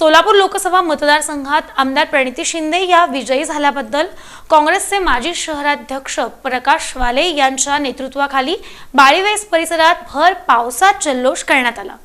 सोलापूर लोकसभा मतदारसंघात आमदार प्रणिती शिंदे या विजयी झाल्याबद्दल काँग्रेसचे माजी शहराध्यक्ष प्रकाश वाले यांच्या नेतृत्वाखाली बाळीवेस परिसरात भर पावसात जल्लोष करण्यात आला.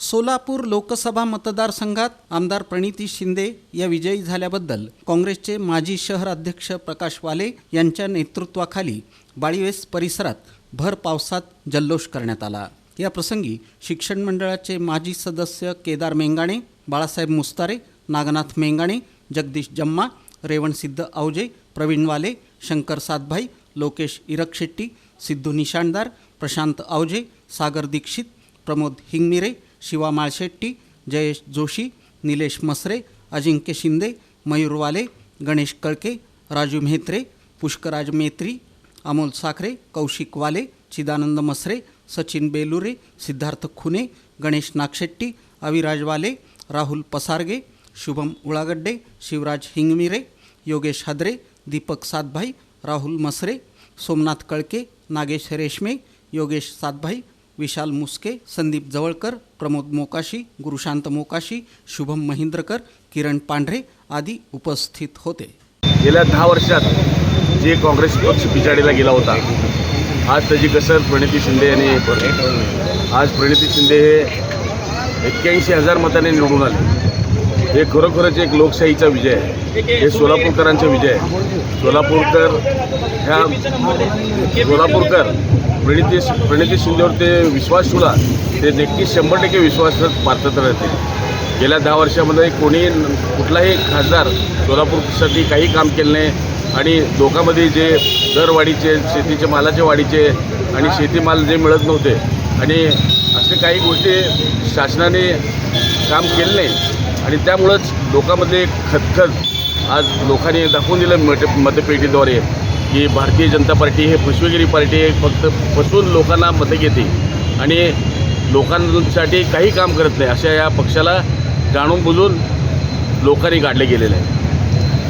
सोलापूर लोकसभा मतदारसंघात आमदार प्रणिती शिंदे या विजयी झाल्याबद्दल काँग्रेसचे माजी शहर अध्यक्ष प्रकाश वाले यांच्या नेतृत्वाखाली बाळीवेस परिसरात भर पावसात जल्लोष करण्यात आला. या प्रसंगी शिक्षण मंडळाचे माजी सदस्य केदार मेंगाणे बाळासाहेब मुस्तारे नागनाथ मेंगाणे जगदीश जम्मा रेवणसिद्ध आवजे प्रवीण वाले शंकर सातभाई लोकेश इरकशेट्टी सिद्धू निशाणदार प्रशांत आवजे सागर दीक्षित प्रमोद हिंगमिरे शिवा माळशेट्टी जयेश जोशी निलेश मसरे अजिंक्य शिंदे मयूर वाले गणेश कळके राजू म्हेत्रे पुष्कराज मेत्री अमोल साखरे कौशिक वाले चिदानंद मसरे सचिन बेलुरे सिद्धार्थ खुने गणेश नागशेट्टी अविराज वाले राहुल पसारगे शुभम उळागड्डे शिवराज हिंगमिरे योगेश हदरे दीपक सातभाई राहुल मसरे सोमनाथ कळके नागेश रेशमे योगेश सातभाई विशाल मुस्के संदीप जवळकर प्रमोद मोकाशी गुरुशांत मोकाशी शुभम महिंद्रकर किरण पांढरे आदी उपस्थित होते गेल्या दहा वर्षात जे काँग्रेस पक्ष पिछाडीला गेला होता आज त्याची कसर प्रणिती शिंदे यांनी आज प्रणिती शिंदे हे एक्क्याऐंशी हजार मताने निवडून आले. हे खरोखरच एक लोकशाहीचा विजय आहे. हे सोलापूरकरांचा विजय आहे. सोलापूरकर ह्या सोलापूरकर प्रणिती प्रणिती शिंदेवर ते विश्वास ठेवला ते नक्कीच शंभर टक्के विश्वासात पात्रता राहतील. गेल्या दहा वर्षामध्ये कोणी कुठलाही खासदार सोलापूरसाठी काही काम केलं नाही आणि लोकांमध्ये जे दरवाढीचे शेतीचे मालाचे वाढीचे आणि शेतीमाल जे मिळत नव्हते आणि असे काही गोष्टी शासनाने काम केले नाही. आणि त्यामुळंच लोकांमध्ये खतखत आज लोकांनी दाखवून दिलं मत मतपेटीद्वारे की भारतीय जनता पार्टी हे फसवेगिरी पार्टी आहे फक्त फसवून लोकांना मतं घेते. आणि लोकांसाठी काही काम करत नाही अशा या पक्षाला जाणून बुजून लोकांनी गाडले गेलेले आहे.